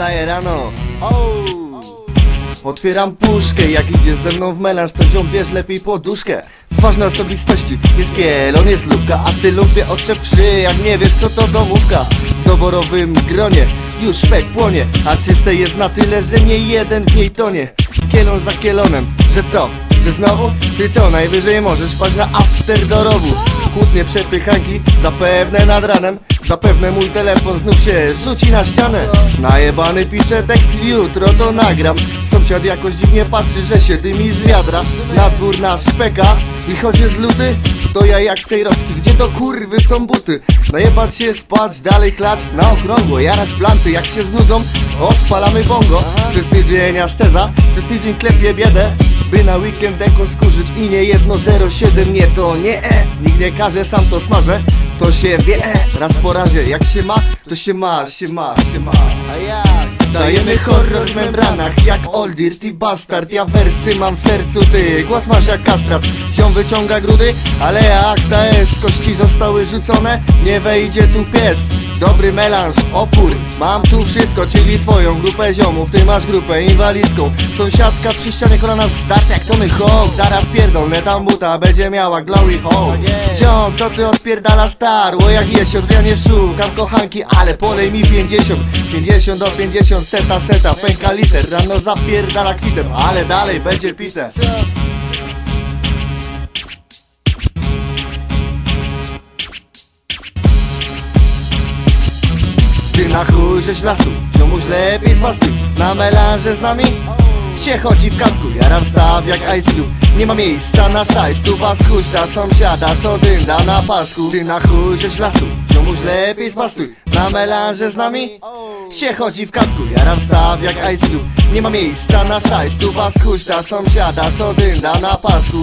wstaję rano. Otwieram puszkę, jak idzie ze mną w melanż To ziom lepiej poduszkę Ważne osobistości, jest kielon, jest lubka A ty lubię oczep przy, jak nie wiesz co to domówka W doborowym gronie, już szpek płonie A czyste jest na tyle, że nie jeden w niej tonie Kielon za kielonem, że co? Że znowu? Ty co, najwyżej możesz paść na after do rowu Kłótnie przepychanki, zapewne nad ranem Zapewne mój telefon znów się rzuci na ścianę. Najebany pisze tekst, jutro to nagram. Sąsiad jakoś dziwnie patrzy, że się dymi z wiadra. Na dwór na szpeka i choć jest luty. To ja jak tej rowki, gdzie do kurwy są buty? Najebać się, spać, dalej chlać. Na okrągło Jarać planty, jak się znudzą, odpalamy bongo. Przez tydzień asceza, przez tydzień klepie biedę. By na weekend deko skurzyć i nie jedno 07 Nie to nie e, nikt nie każe, sam to smażę To się wie raz po razie Jak się ma, to się ma, się ma, się ma. A jak? Dajemy horror w membranach jak Oldir, ty bastard. Ja wersy mam w sercu, ty głos masz jak kastrat. Ziom wyciąga grudy, ale jak ta jest Kości zostały rzucone, nie wejdzie tu pies. Dobry melanż, opór, mam tu wszystko, czyli swoją grupę ziomów. Ty masz grupę inwalidzką Sąsiadka przy ścianie kolana zdarte jak Tony Hawk. Zaraz pierdolę tam buta, będzie miała glory hole Co ty odpierdalasz tarło jak jesiot Ja nie szukam kochanki, ale polej mi 50 50 do 50, seta, seta, pęka liter. Rano zapierdala kwitem, ale dalej będzie pite. Ty na chuj żeś lasu, ziomuś lepiej z pasty. Na melanże z nami się chodzi w kasku. Jaram staw jak Ice Cube Nie ma miejsca na szajs Tu was huśta sąsiada co dynda na pasku. Ty na chuj żeś lasu, ziomuś lepiej z pasty Na melanże z nami? Się chodzi w kasku Jaram staw jak Ice Nie ma miejsca na szajs Tu was huśta sąsiada co dynda na pasku